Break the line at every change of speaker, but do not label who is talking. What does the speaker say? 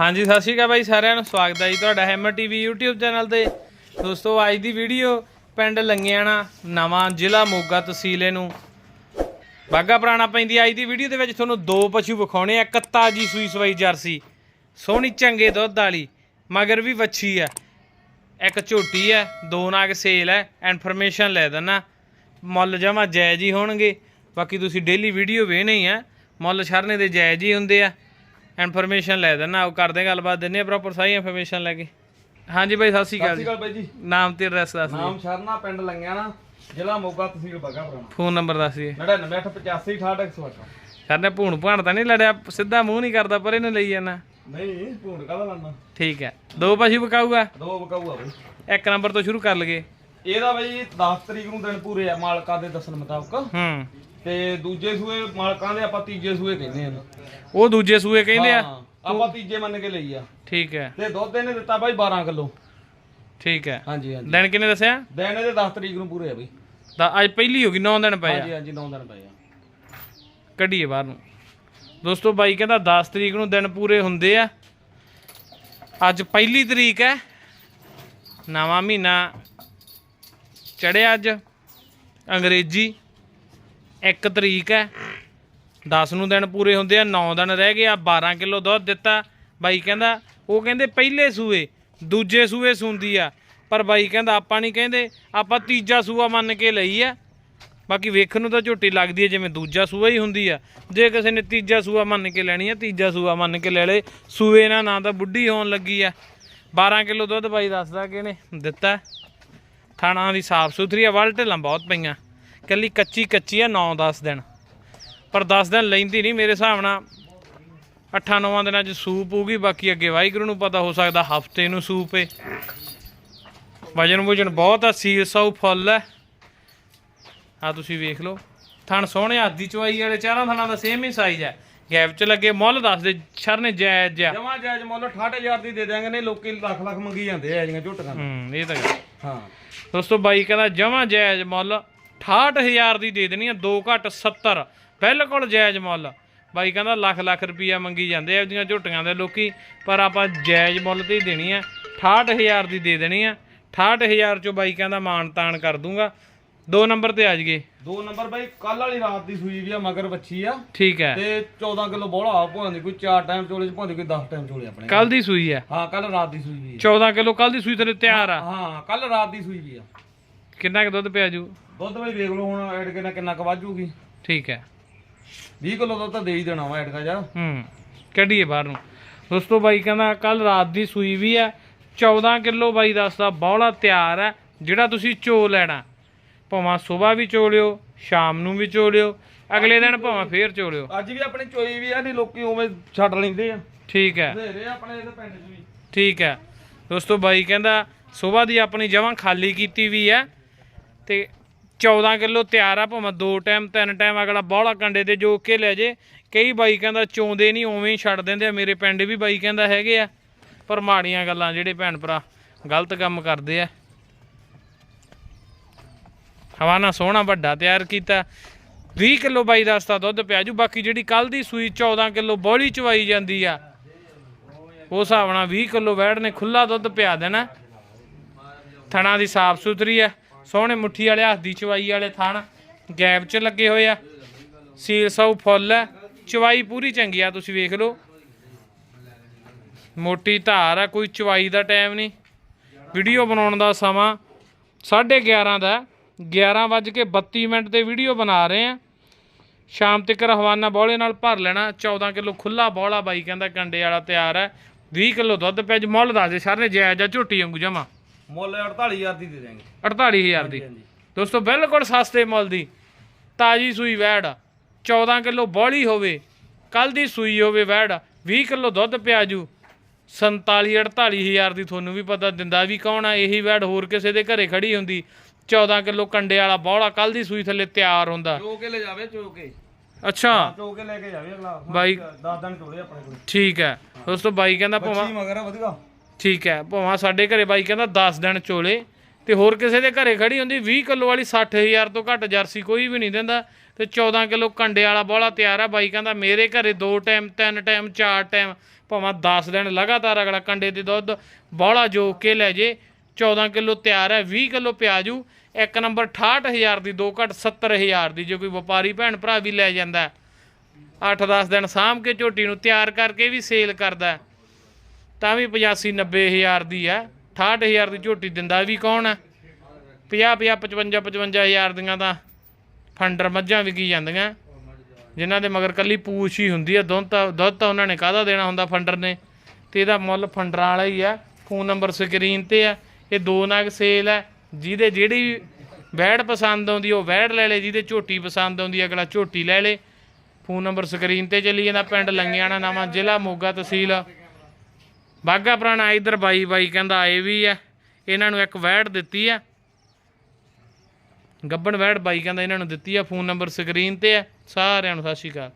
ਹਾਂਜੀ, ਸਤਿ ਸ਼੍ਰੀ ਅਕਾਲ ਬਾਈ ਸਾਰਿਆਂ ਨੂੰ। ਸਵਾਗਤ ਹੈ ਜੀ ਤੁਹਾਡਾ ਹੈਮਰ ਟੀਵੀ YouTube ਚੈਨਲ ਤੇ। ਦੋਸਤੋ, ਅੱਜ ਦੀ ਵੀਡੀਓ ਪਿੰਡ ਲੰਗਿਆਣਾ, ਨਵਾਂ ਜ਼ਿਲ੍ਹਾ ਮੋਗਾ ਤਹਿਸੀਲੇ ਨੂੰ। ਬਾਗਾ ਪੁਰਾਣਾ ਪੈਂਦੀ ਅੱਜ ਦੀ ਵੀਡੀਓ ਦੇ ਵਿੱਚ ਤੁਹਾਨੂੰ ਦੋ ਪਸ਼ੂ ਵਿਖਾਉਣੇ ਆ। ਇੱਕ ਤਾਜੀ ਸੂਈ ਸਵਾਈ ਜਰਸੀ, ਸੋਹਣੀ ਚੰਗੇ ਦੁੱਧ ਵਾਲੀ, ਮਗਰ ਵੀ ਵੱਛੀ ਆ ਇੱਕ ਝੋਟੀ ਹੈ, ਦੋ ਨਾਗ ਸੇਲ ਹੈ। ਇਨਫੋਰਮੇਸ਼ਨ ਲੈ ਦੇਣਾ ਮੁੱਲ ਜਮਾ ਜਾਇਜ਼ ਹੀ ਹੋਣਗੇ। ਬਾਕੀ ਤੁਸੀਂ ਡੇਲੀ ਵੀਡੀਓ ਵੇਖਣੇ ਹੀ। ਆ ਮੁੱਲ ਛਰਨੇ ਦੇ ਜਾਇਜ਼ ਹੀ ਹੁੰਦੇ ਆ। ਇਨਫੋਰਮੇਸ਼ਨ ਲੈ ਦੇਣਾ ਉਹ ਕਰਦੇ ਗੱਲਬਾਤ ਦਿੰਨੇ ਆ ਪ੍ਰੋਪਰ ਸਾਰੀ ਇਨਫੋਰਮੇਸ਼ਨ ਲੈ ਕੇ। ਹਾਂਜੀ ਬਾਈ ਸਤਿ ਸ਼੍ਰੀ
ਸਤਿ
ਅਕਾਲ
ਸ਼੍ਰੀ
ਜੀ
ਅਕਾਲ ਬਾਈ ਜੀ।
ਨਾਮ ਤੇ ਐਡਰੈਸ ਦੱਸ ਦਿਓ।
ਨਾਮ ਸ਼ਰਨਾ ਪਿੰਡ ਲੰਗਿਆਣਾ ਜ਼ਿਲ੍ਹਾ ਮੋਗਾ ਤਹਿਸੀਲ ਬਾਗਾ ਪੁਰਾਣਾ।
ਫੋਨ ਨੰਬਰ ਦੱਸ ਦਿਓ।
9985 68
ਸਰ ਨੇ ਭੂਣ ਭਾਣ ਤਾਂ ਨਹੀਂ ਲੜਿਆ ਸਿੱਧਾ ਮੂੰਹ ਨਹੀਂ ਕਰਦਾ ਪਰ ਇਹਨੂੰ ਲਈ ਜਾਣਾ
ਨਹੀਂ ਭੂੰਡ ਕਾਹਦਾ ਲੰਨਾ
ਠੀਕ ਹੈ। ਦੋ ਪਸ਼ੂ ਵਿਕਾਊਗਾ
ਦੋ ਬਕਾਊ ਆ ਬਈ।
ਇੱਕ ਨੰਬਰ ਤੋਂ ਸ਼ੁਰੂ ਕਰ ਲਗੇ
ਇਹਦਾ ਬਾਈ 10 ਤਰੀਕ ਨੂੰ ਦਿਨ ਪੂਰੇ ਆ ਮਾਲਕਾਂ ਦੇ ਦੱਸਣ ਮੁਤਾਬਕ।
ਹੂੰ।
ਤੇ ਦੂਜੇ ਸੂਏ ਮਾਲਕਾਂ ਦੇ ਆਪਾਂ ਤੀਜੇ ਸੂਏ ਕਹਿੰਦੇ ਆ।
ਉਹ ਦੂਜੇ ਸੂਏ ਕਹਿੰਦੇ ਆ?
ਹਾਂ, ਆਪਾਂ ਤੀਜੇ ਮੰਨ ਕੇ ਲਈ ਆ।
ਠੀਕ ਹੈ।
ਤੇ ਦੁੱਧ ਇਹਨੇ ਦਿੱਤਾ ਬਾਈ 12 ਕਿਲੋ।
ਠੀਕ ਹੈ।
ਹਾਂਜੀ ਹਾਂਜੀ।
ਦਿਨ ਕਿੰਨੇ ਦੱਸਿਆ?
ਦਿਨ ਇਹਦੇ 10 ਤਰੀਕ ਨੂੰ ਪੂਰੇ ਆ ਬਈ।
ਤਾਂ ਅੱਜ ਪਹਿਲੀ ਹੋ ਗਈ 9 ਦਿਨ ਪਏ ਆ।
ਹਾਂਜੀ ਹਾਂਜੀ 9 ਦਿਨ ਪਏ ਆ।
ਕੱਢੀਏ ਬਾਹਰ ਨੂੰ। ਦੋਸਤੋ ਬਾਈ ਕਹਿੰਦਾ 10 ਤਰੀਕ ਨੂੰ ਦਿਨ ਪੂਰੇ ਹੁੰਦੇ ਆ। ਅੱਜ ਪਹਿਲੀ ਤਰੀਕ ਹੈ। ਨਵਾਂ ਮਹੀਨਾ ਚੜਿਆ ਅੱਜ। ਅੰਗਰੇਜ਼ੀ 1 ਤਰੀਕ ਹੈ। 10 ਨੂੰ ਦਿਨ ਪੂਰੇ ਹੁੰਦੇ ਆ 9 ਦਿਨ ਰਹਿ ਗਏ ਆ 12 ਕਿਲੋ ਦੁੱਧ ਦਿੱਤਾ। ਬਾਈ ਕਹਿੰਦਾ, ਉਹ ਕਹਿੰਦੇ ਪਹਿਲੇ ਸੂਏ, ਦੂਜੇ ਸੂਏ ਸੁੰਦੀ ਆ। ਪਰ ਬਾਈ ਕਹਿੰਦਾ, ਆਪਾਂ ਨਹੀਂ ਕਹਿੰਦੇ, ਆਪਾਂ ਤੀਜਾ ਸੂਆ ਮੰਨ ਕੇ ਲਈ ਆ। ਬਾਕੀ ਵੇਖਣ ਨੂੰ ਤਾਂ ਝੋਟੀ ਲੱਗਦੀ ਹੈ ਜਿਵੇਂ ਦੂਜਾ ਸੂਆ ਹੀ ਹੁੰਦੀ ਆ। ਜੇ ਕਿਸੇ ਨੇ ਤੀਜਾ ਸੂਆ ਮੰਨ ਕੇ ਲੈਣੀ ਆ, ਤੀਜਾ ਸੂਆ ਮੰਨ ਕੇ ਲੈ ਲੇ ਸੂਏ ਨਾਲ ਨਾ ਤਾਂ ਬੁੱਢੀ ਹੋਣ ਲੱਗੀ ਆ। 12 ਕਿਲੋ ਦੁੱਧ ਬਾਈ ਦੱਸਦਾ ਕਿ ਇਹਨੇ ਦਿੱਤਾ। ਥਾਣਾ ਦੀ ਸਾਫ਼ ਸੁਥਰੀ ਆ ਵੱਲ ਢਿੱਲਾਂ ਬਹੁਤ ਪਈਆਂ। ਕੱਲੀ ਕੱਚੀ ਕੱਚੀ ਆ 9-10 ਦਿਨ। ਪਰ 10 ਦਿਨ ਲੈਂਦੀ ਨਹੀਂ ਮੇਰੇ ਹਿਸਾਬ ਨਾਲ। 8-9 ਦਿਨਾਂ ਚ ਸੂਪ ਹੋਊਗੀ ਬਾਕੀ ਅੱਗੇ ਵਾਹਿਗੁਰੂ ਨੂੰ ਪਤਾ ਹੋ ਸਕਦਾ ਹਫ਼ਤੇ ਨੂੰ ਸੂਪ ਏ। ਵਜਨ ਵੁਜਨ ਬਹੁਤ ਆ ਸੀਲ ਸੌ ਫੁੱਲ ਹੈ ਆ ਤੁਸੀਂ ਵੇਖ ਲਓ। ਥਣ ਸੋਹਣੇ ਆਦੀ ਚਵਾਈ ਵਾਲੇ ਚਾਰਾਂ ਥਣਾਂ ਦਾ ਸੇਮ ਹੀ ਸਾਈਜ਼ ਹੈ ਗੈਪ ਚ ਲੱਗੇ ਮੁੱਲ ਦੱਸ ਦੇ ਸ਼ਰ ਨੇ ਜਾਇਜ਼ ਜਿਹਾ।
ਜਮਾ ਜਾਇਜ਼ ਮੁੱਲ 68000 ਦੀ ਦੇ ਦਿਆਂਗੇ ਨੇ ਲੋਕੀ ਲੱਖ ਲੱਖ ਮੰਗੀ ਜਾਂਦੇ ਆ ਜੀਆਂ ਝੋਟੀਆਂ
ਹੂੰ ਇਹ ਤਾਂ।
ਹਾਂ।
ਦੋਸਤੋ ਬਾਈ ਕਹਿੰਦਾ ਜਮਾ ਜਾਇਜ਼ ਮੁੱਲ। 68000 ਦੀ ਦੇ ਦੇਣੀ ਆ 2 ਘੱਟ 70 ਬਿਲਕੁਲ ਜਾਇਜ਼ ਮੁੱਲ। ਬਾਈ ਕਹਿੰਦਾ ਲੱਖ ਲੱਖ ਰੁਪਈਆ ਮੰਗੀ ਜਾਂਦੇ ਆ ਇਹਦੀਆਂ ਝੋਟੀਆਂ ਦੇ ਲੋਕੀ ਪਰ ਆਪਾਂ ਜਾਇਜ਼ ਮੁੱਲ ਤੇ ਹੀ ਦੇਣੀ ਆ। 68000 ਦੀ ਦੇ ਦੇਣੀ ਆ। 68000 ਚੋਂ ਬਾਈ ਕਹਿੰਦਾ ਮਾਨ ਤਾਨ ਕਰ ਦੂੰਗਾ। ਦੋ ਨੰਬਰ ਤੇ ਆ ਜਗੇ
ਦੋ ਨੰਬਰ ਬਾਈ ਕੱਲ ਵਾਲੀ ਰਾਤ ਦੀ ਸੂਈ ਵੀ ਆ ਮਗਰ ਬੱਚੀ ਆ।
ਠੀਕ ਹੈ।
ਤੇ 14 ਕਿਲੋ ਬੋਲਾ ਆ ਭਾਂਦੀ ਕੋਈ 4 ਟਾਈਮ ਚੋਲੇ ਚ ਭਾਂਦੀ ਕੋਈ 10 ਟਾਈਮ ਚੋਲੇ ਆਪਣੇ।
ਕੱਲ ਦੀ ਸੂਈ ਆ।
ਹਾਂ ਕੱਲ ਰਾਤ ਦੀ ਸੂਈ ਵੀ
14 ਕਿਲੋ ਕੱਲ ਦੀ ਸੂਈ ਤੇਰੇ ਤਿਆਰ ਆ।
ਹਾਂ ਕੱਲ ਰਾਤ ਦੀ ਸੂਈ ਵੀ ਆ।
ਕਿੰਨਾ ਕੁ ਦੁੱਧ ਪਿਆ ਜੂ?
ਦੁੱਧ ਬਾਈ ਵੇਖ ਲਓ ਹੁਣ ਐਡ ਕਿੰਨਾ ਕਿੰਨਾ ਕੁ ਵਾਜੂਗੀ
ਠੀਕ ਹੈ।
20 ਕਿਲੋ ਦੁੱਧ ਤਾਂ ਦੇ ਹੀ ਦੇਣਾ ਵਾ ਐਡ ਕਾ ਯਾਰ।
ਹੂੰ ਕੱਢੀਏ ਬਾਹਰ ਨੂੰ। ਦੋਸਤੋ ਬਾਈ ਕਹਿੰਦਾ ਕੱਲ ਰਾਤ ਦੀ ਸੂਈ ਵੀ ਆ 14 ਕਿਲੋ ਬਾਈ ਦੱਸਦਾ ਬੌਲਾ ਤਿਆਰ ਹੈ ਜਿਹੜਾ ਤੁਸੀਂ ਚੋ ਲੈਣਾ। ਭਾਵੇਂ ਸਵੇਰ ਵੀ ਚੋ ਲਿਓ ਸ਼ਾਮ ਨੂੰ ਵੀ ਚੋ ਲਿਓ ਅਗਲੇ ਦਿਨ ਭਾਵੇਂ ਫੇਰ ਚੋ ਲਿਓ।
ਅੱਜ ਵੀ ਆਪਣੀ ਚੋਈ ਵੀ ਆ ਨਹੀਂ ਲੋਕੀ ਉਵੇਂ ਛੱਡ ਲੈਂਦੇ ਆ।
ਠੀਕ ਹੈ।
ਆ ਆਪਣੇ ਇਹਦੇ ਪਿੰਡ ਚ ਵੀ।
ਠੀਕ ਹੈ। ਦੋਸਤੋ ਬਾਈ ਕਹਿੰਦਾ ਸਵੇਰ ਦੀ ਆਪਣੀ ਜਮਾਂ ਖਾਲੀ ਕੀਤੀ ਵੀ ਹੈ ਤੇ 14 ਕਿਲੋ ਤਿਆਰ ਆ, ਭਾਵੇਂ ਦੋ ਟਾਈਮ, ਤਿੰਨ ਟਾਈਮ, ਅਗਲਾ ਬੌਲਾ ਕੰਡੇ ਤੇ ਜੋ ਕੇ ਲੈ ਜੇ। ਕਈ ਬਾਈ ਕਹਿੰਦਾ ਚੋਂਦੇ ਨਹੀਂ, ਉਵੇਂ ਹੀ ਛੱਡ ਦਿੰਦੇ ਆ। ਮੇਰੇ ਪਿੰਡ ਵੀ ਬਾਈ ਕਹਿੰਦਾ ਹੈਗੇ ਆ, ਪਰ ਮਾੜੀਆਂ ਗੱਲਾਂ ਜਿਹੜੇ ਭੈਣ ਭਰਾ ਗਲਤ ਕੰਮ ਕਰਦੇ ਆ। ਹਵਾਨਾ ਸੋਹਣਾ ਵੱਡਾ ਤਿਆਰ ਕੀਤਾ। 20 ਕਿਲੋ ਬਾਈ ਦਸਤਾ ਦੁੱਧ ਪਿਆ ਜੂ। ਬਾਕੀ ਜਿਹੜੀ ਕੱਲ ਦੀ ਸੂਈ 14 ਕਿਲੋ ਬੋਲੀ ਚਵਾਈ ਜਾਂਦੀ ਆ ਉਹ ਹਿਸਾਬ ਨਾਲ 20 ਕਿਲੋ ਵੈੜ ਨੇ ਖੁੱਲਾ ਦੁੱਧ ਪਿਆ ਦੇਣਾ। ਥਣਾ ਦੀ ਸਾਫ਼ ਸੁਥਰੀ ਆ। ਸੋਹਣੇ ਮੁੱਠੀ ਵਾਲੇ ਹੱਥ ਦੀ ਚਵਾਈ ਵਾਲੇ ਥਣ ਗੈਪ 'ਚ ਲੱਗੇ ਹੋਏ ਆ। ਸੀਲ ਸੌ ਫੁੱਲ ਹੈ ਚਵਾਈ ਪੂਰੀ ਚੰਗੀ ਆ, ਤੁਸੀਂ ਵੇਖ ਲਓ। ਮੋਟੀ ਧਾਰ ਆ, ਕੋਈ ਚਵਾਈ ਦਾ ਟਾਈਮ ਨਹੀਂ। ਵੀਡੀਓ ਬਣਾਉਣ ਦਾ ਸਮਾਂ 11:30 ਦਾ 11:32 ਮਿੰਟ ਤੇ ਵੀਡੀਓ ਬਣਾ ਰਹੇ ਆ। ਸ਼ਾਮ ਤੱਕ ਹਵਾਨਾ ਬੌਲੇ ਨਾਲ ਭਰ ਲੈਣਾ। 14 ਕਿਲੋ ਖੁੱਲਾ ਬੌਲਾ ਬਾਈ ਕਹਿੰਦਾ ਕੰਡੇ ਵਾਲਾ ਤਿਆਰ ਹੈ 20 ਕਿਲੋ ਦੁੱਧ ਪਿਆ ਜੀ, ਮੁੱਲ ਦੱਸ ਦੇ ਸਰ ਨੇ ਜਾਇਜ਼ ਆ, ਝੋਟੀ ਵਾਂਗੂ ਜਮਾ।
ਮੁੱਲ 48000 ਦੀ ਦੇ ਦਿਆਂਗੇ।
48000 ਦੀ। ਦੋਸਤੋ ਬਿਲਕੁਲ ਸਸਤੇ ਮੁੱਲ ਦੀ। ਤਾਜੀ ਸੂਈ ਵੈੜ 14 ਕਿਲੋ ਬੋਲੀ ਹੋਵੇ ਕੱਲ ਦੀ ਸੂਈ ਹੋਵੇ ਵੈੜ 20 ਕਿਲੋ ਦੁੱਧ ਪਿਆਜੂ 47 48000 ਦੀ ਤੁਹਾਨੂੰ ਵੀ ਪਤਾ ਦਿੰਦਾ ਵੀ ਕੌਣ ਆ ਇਹੀ ਵੈੜ ਹੋਰ ਕਿਸੇ ਦੇ ਘਰੇ ਖੜੀ ਹੁੰਦੀ। 14 ਕਿਲੋ ਕੰਡੇ ਵਾਲਾ ਬੋਲਾ ਕੱਲ ਦੀ ਸੂਈ ਥੱਲੇ ਤਿਆਰ ਹੁੰਦਾ।
ਚੋ ਕੇ ਲੈ ਜਾਵੇ ਚੋ ਕੇ।
ਅੱਛਾ।
ਚੋ ਕੇ ਲੈ ਕੇ ਜਾਵੇ ਅਗਲਾ।
ਬਾਈ।
10 ਦਿਨ ਚੋਲੇ ਆਪਣੇ ਕੋਲ।
ਠੀਕ ਹੈ। ਦੋਸਤੋ ਬਾਈ ਕਹਿੰਦਾ ਭਾਵੇਂ
ਬੱਚੀ ਮਗਰ ਆ ਵਧੀਆ।
ਠੀਕ ਹੈ, ਭਾਵੇਂ ਸਾਡੇ ਘਰੇ ਬਾਈ ਕਹਿੰਦਾ 10 ਦਿਨ ਚੋਲੇ ਤੇ ਹੋਰ ਕਿਸੇ ਦੇ ਘਰੇ ਖੜੀ ਹੁੰਦੀ 20 ਕਿਲੋ ਵਾਲੀ 60000 ਤੋਂ ਘੱਟ ਜਰਸੀ ਕੋਈ ਵੀ ਨਹੀਂ ਦਿੰਦਾ ਤੇ 14 ਕਿਲੋ ਕੰਡੇ ਵਾਲਾ ਬੋਲਾ ਤਿਆਰ ਆ, ਬਾਈ ਕਹਿੰਦਾ ਮੇਰੇ ਘਰੇ ਦੋ ਟਾਈਮ ਤਿੰਨ ਟਾਈਮ ਚਾਰ ਟਾਈਮ ਭਾਵੇਂ 10 ਦਿਨ ਲਗਾਤਾਰ ਅਗਲਾ ਕੰਡੇ ਦੇ ਦੁੱਧ ਬੋਲਾ ਜੋ ਕੇ ਲੈ ਜੇ 14 ਕਿਲੋ ਤਿਆਰ ਹੈ 20 ਕਿਲੋ ਪਿਆਜੂ, ਇੱਕ ਨੰਬਰ 68000 ਦੀ, ਦੋ ਘੱਟ 70000 ਦੀ, ਜੇ ਕੋਈ ਵਪਾਰੀ ਭੈਣ ਭਰਾ ਵੀ ਲੈ ਜਾਂਦਾ ਹੈ 8-10 ਦਿਨ ਸਾਂਭ ਕੇ ਝੋਟੀ ਨੂੰ ਤਿਆਰ ਕਰਕੇ ਵੀ ਸੇਲ ਕਰਦਾ। ਤਾਂ ਵੀ 85 90000 ਦੀ ਹੈ 68000 ਦੀ ਝੋਟੀ ਦਿੰਦਾ ਵੀ ਕੌਣ ਹੈ 50 50 55 55000 ਦੀਆਂ ਤਾਂ ਫੰਡਰ ਮੱਝਾਂ ਵਿਕੀ ਜਾਂਦੀਆਂ, ਜਿਨ੍ਹਾਂ ਦੇ ਮਗਰ ਕੱਲੀ ਪੂਛ ਹੀ ਹੁੰਦੀ ਆ, ਦੁੱਧ ਤਾਂ ਦੁੱਧ ਤਾਂ ਉਹਨਾਂ ਨੇ ਕਾਹਦਾ ਦੇਣਾ ਹੁੰਦਾ ਫੰਡਰ ਨੇ? ਤੇ ਇਹਦਾ ਮੁੱਲ ਫੰਡਰਾਂ ਵਾਲਾ ਹੀ ਆ, ਫੋਨ ਨੰਬਰ ਸਕਰੀਨ ਤੇ ਆ, ਇਹ ਦੋ ਨਗ ਸੇਲ ਹੈ ਜਿਹਦੇ ਜਿਹੜੀ ਵੈੜ ਪਸੰਦ ਆਉਂਦੀ, ਉਹ ਵੈੜ ਲੈ ਲੇ, ਜਿਹਦੇ ਝੋਟੀ ਪਸੰਦ ਆਉਂਦੀ, ਅਗਲਾ ਝੋਟੀ ਲੈ ਲੇ। ਫੋਨ ਨੰਬਰ ਸਕਰੀਨ ਤੇ ਚੱਲੀ ਜਾਂਦਾ, ਪਿੰਡ ਲੰਗਿਆਣਾ ਨਾਮਾ, ਜ਼ਿਲ੍ਹਾ ਮੋਗਾ ਤਹਿਸੀਲ। ਬਾਗਾ ਪੁਰਾਣਾ ਇਧਰ ਬਾਈ ਬਾਈ ਕਹਿੰਦਾ ਆਏ ਵੀ ਆ ਇਹਨਾਂ ਨੂੰ ਇੱਕ ਵੈੜ ਦਿੱਤੀ ਆ ਗੱਬਣ ਵੈੜ ਬਾਈ ਕਹਿੰਦਾ ਇਹਨਾਂ ਨੂੰ ਦਿੱਤੀ ਆ ਫੋਨ ਨੰਬਰ ਸਕਰੀਨ ਤੇ ਆ ਸਾਰਿਆਂ ਨੂੰ ਸਤਿ ਸ਼੍ਰੀ ਅਕਾਲ।